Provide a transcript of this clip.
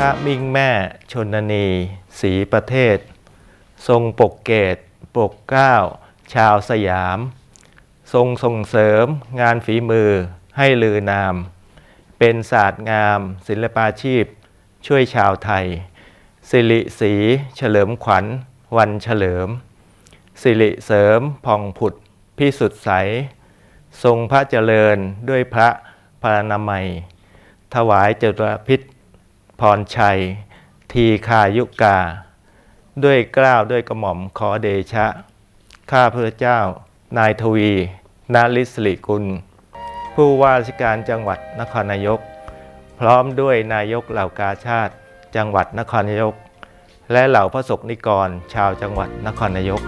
ระมิ่งแม่ชนนีศรีประเทศ ทรงปกเกต ปกเก้า ชาวสยาม ทรงส่งเสริมงานฝีมือให้ลือนาม เป็นศาสตร์งาม ศิลปาชีพ ช่วยชาวไทย สิริสีเฉลิมขวัญ วันเฉลิม สิริเสริมผ่องผุดพิสุทธิ์ใส ทรงพระเจริญด้วยพระพรณนามัย ถวายจตุรพิษ พรชัย ทีคายุกา ด้วยเกล้าวด้วยกระหม่อมขอเดชะ ข้าพระเจ้านายทวีนาลิสลิกุล ผู้ว่าราชการจังหวัดนครนายก พร้อมด้วยนายกเหล่ากาชาติ จังหวัดนครนายก และเหล่าพระสงฆ์นิกรชาวจังหวัดนครนายก